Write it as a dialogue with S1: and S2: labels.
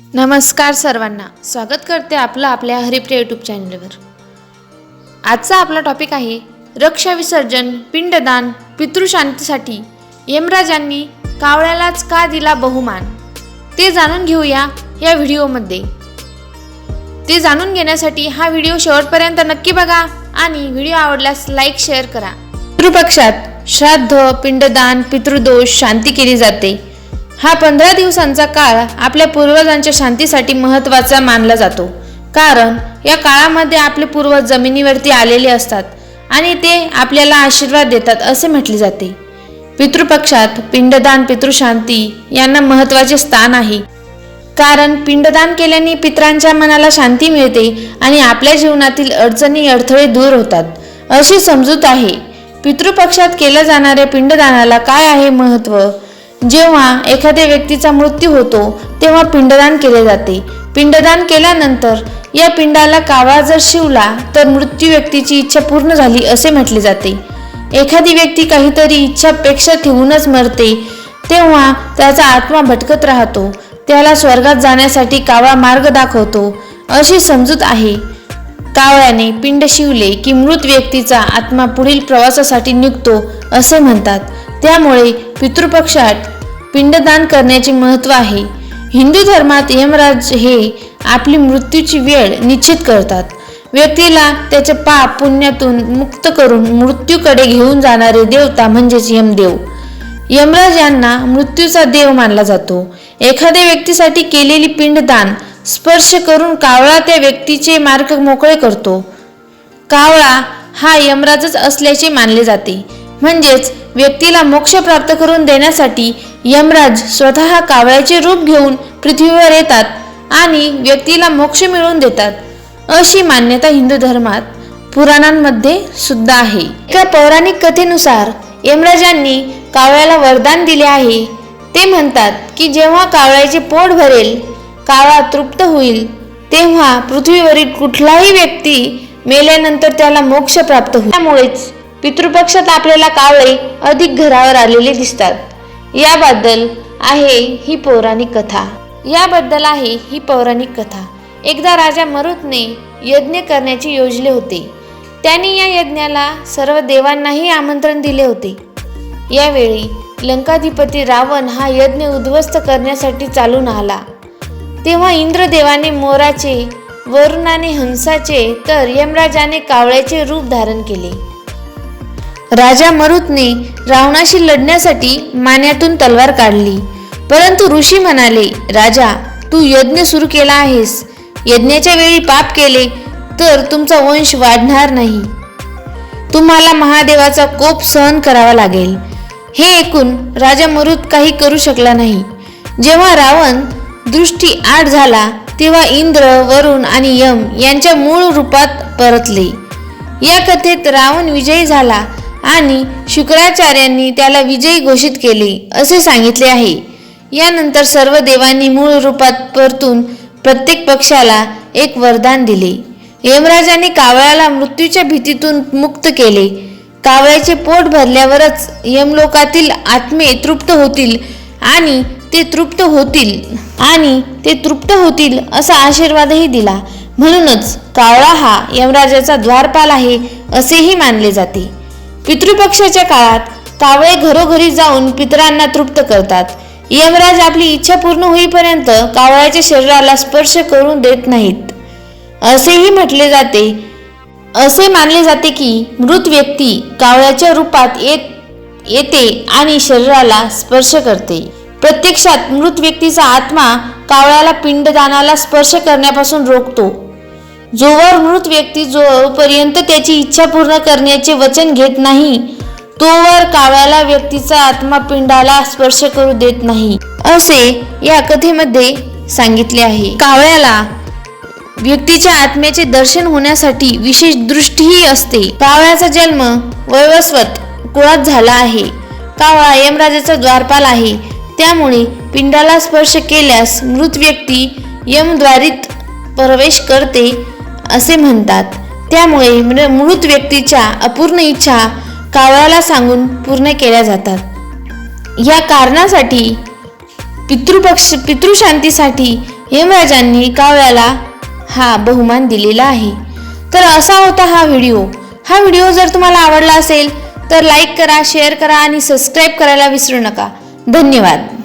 S1: नमस्कार सर्वांना. स्वागत करते आपलं आपल्या हरिप्रिय यूट्यूब चॅनलवर आजचा आपला टॉपिक आहे रक्षा विसर्जन पिंडदान पितृशांतीसाठी. यमराजांनी कावळ्यालाच का दिला बहुमान? ते जाणून घेऊया या व्हिडिओमध्ये. ते जाणून घेण्यासाठी हा व्हिडिओ शेवटपर्यंत नक्की बघा आणि व्हिडिओ आवडल्यास लाईक शेअर करा. पितृपक्षात श्राद्ध पिंडदान पितृदोष शांती केली जाते. हा पंधरा दिवसांचा काळ आपल्या पूर्वजांच्या शांतीसाठी महत्त्वाचा मानला जातो. कारण या काळामध्ये आपले पूर्वज जमिनीवरती आलेले असतात आणि ते आपल्याला आशीर्वाद देतात असे म्हटले जाते. पितृपक्षात पिंडदान पितृशांती यांना महत्त्वाचे स्थान आहे. कारण पिंडदान केल्याने पित्रांच्या मनाला शांती मिळते आणि आपल्या जीवनातील अडचणी अडथळे दूर होतात. अशी समजूत आहे पितृपक्षात केल्या जाणाऱ्या पिंडदानाला काय आहे महत्त्व? जेव्हा एखाद्या व्यक्तीचा मृत्यू होतो तेव्हा पिंडदान केले जाते. पिंडदान केल्यानंतर या पिंडाला कावळा जर शिवला तर मृत्यू व्यक्तीची इच्छा पूर्ण झाली असे म्हटले जाते. एखादी व्यक्ती काहीतरी इच्छापेक्षा ठेवूनच मरते तेव्हा त्याचा आत्मा भटकत राहतो. त्याला स्वर्गात जाण्यासाठी कावळा मार्ग दाखवतो अशी समजूत आहे. कावळ्याने पिंड शिवले की मृत व्यक्तीचा आत्मा पुढील प्रवासासाठी निघतो असे म्हणतात. त्यामुळे पितृपक्षात पिंडदान करण्याचे महत्त्व आहे. हिंदू धर्मात यमराज हे आपली मृत्यूची वेळ निश्चित करतात. व्यक्तीला त्याचे पाप पुण्यातून मुक्त करून मृत्यूकडे घेऊन जाणारे देवता म्हणजेच यमदेव. यमराज यांना मृत्यूचा देव मानला जातो. एखाद्या व्यक्तीसाठी केलेली पिंडदान स्पर्श करून कावळा त्या व्यक्तीचे मार्ग मोकळे करतो. कावळा हा यमराजच असल्याचे मानले जाते. म्हणजेच व्यक्तीला मोक्ष प्राप्त करून देण्यासाठी यमराज स्वतः कावळ्याचे रूप घेऊन पृथ्वीवर येतात आणि व्यक्तीला मोक्ष मिळवून देतात. अशी मान्यता हिंदू धर्मात पुराणांमध्ये सुद्धा आहे. एका पौराणिक कथेनुसार यमराजांनी कावळ्याला वरदान दिले आहे. ते म्हणतात की जेव्हा कावळ्याचे पोट भरेल कावळा तृप्त होईल. तेव्हा पृथ्वीवरील कुठलाही व्यक्ती मेल्यानंतर त्याला मोक्ष प्राप्त होईल. त्यामुळेच पितृपक्षात आपल्याला कावळे अधिक घरावर आलेले दिसतात. याबद्दल आहे ही पौराणिक कथा. याबद्दल आहे ही पौराणिक कथा. एकदा राजा मरुतने यज्ञ करण्याचे योजले होते. त्यांनी या यज्ञाला सर्व देवांनाही आमंत्रण दिले होते. यावेळी लंकाधिपती रावण हा यज्ञ उद्ध्वस्त करण्यासाठी चालून आला. तेव्हा इंद्रदेवाने मोराचे वरुणाने हंसाचे तर यमराजाने कावळ्याचे रूप धारण केले. राजा मरुतने रावणाशी लढण्यासाठी मान्यातून तलवार काढली. परंतु ऋषी म्हणाले राजा तू यज्ञ सुरू केला आहेस. यज्ञाच्या वेळी पाप केले तर तुमचा वंश वाढणार नाही. तुम्हाला महादेवाचा कोप सहन करावा लागेल. हे ऐकून राजा मरुत काही करू शकला नाही. जेव्हा रावण दृष्टी आड झाला तेव्हा इंद्र वरुण आणि यम यांच्या मूळ रूपात परतले. या कथेत रावण विजयी झाला आणि शुक्राचार्यांनी त्याला विजयी घोषित केले असे सांगितले आहे. यानंतर सर्व देवांनी मूळ रूपात परतून प्रत्येक पक्षाला एक वरदान दिले. यमराजाने कावळ्याला मृत्यूच्या भीतीतून मुक्त केले. कावळ्याचे पोट भरल्यावरच यमलोकातील आत्मे तृप्त होतील आणि ते तृप्त होतील आणि ते तृप्त होतील असा आशीर्वादही दिला. म्हणूनच कावळा हा यमराजाचा द्वारपाल आहे असेही मानले जाते. पितृपक्षाच्या काळात कावळे घरोघरी जाऊन पितरांना तृप्त करतात. यमराज आपली इच्छा पूर्ण होईपर्यंत कावळ्याच्या शरीराला स्पर्श करून देत नाहीत. असेही म्हटले जाते असे मानले जाते की मृत व्यक्ती कावळ्याच्या रूपात येत येते आणि शरीराला स्पर्श करते. प्रत्यक्षात मृत व्यक्तीचा आत्मा कावळ्याला पिंडदानाला स्पर्श करण्यापासून रोखतो. जोवर मृत व्यक्ती जोपर्यंत त्याची इच्छा पूर्ण करण्याचे वचन घेत नाही तोवर कावळ्याला व्यक्तीचा आत्मा पिंडाला स्पर्श करू देत नाही असे या कथेमध्ये सांगितले आहे. कावळ्याला व्यक्तीच्या आत्म्याचे दर्शन होण्यासाठी विशेष दृष्टीही असते. कावळ्याचा जन्म वैवस्वत कुळात झाला आहे. कावळा यमराजाचा द्वारपाल आहे. त्यामुळे पिंडाला स्पर्श केल्यास मृत व्यक्ती यमद्वारीत प्रवेश करते असे म्हणतात. त्यामुळे मृ- मृत व्यक्तीच्या अपूर्ण इच्छा कावळ्याला सांगून पूर्ण केल्या जातात. या कारणासाठी पितृपक्ष पितृशांतीसाठी यमराजांनी कावळ्याला हा बहुमान दिलेला आहे. तर असा होता हा व्हिडिओ. हा व्हिडिओ जर तुम्हाला आवडला असेल तर लाईक करा शेअर करा आणि सबस्क्राईब करायला विसरू नका. धन्यवाद.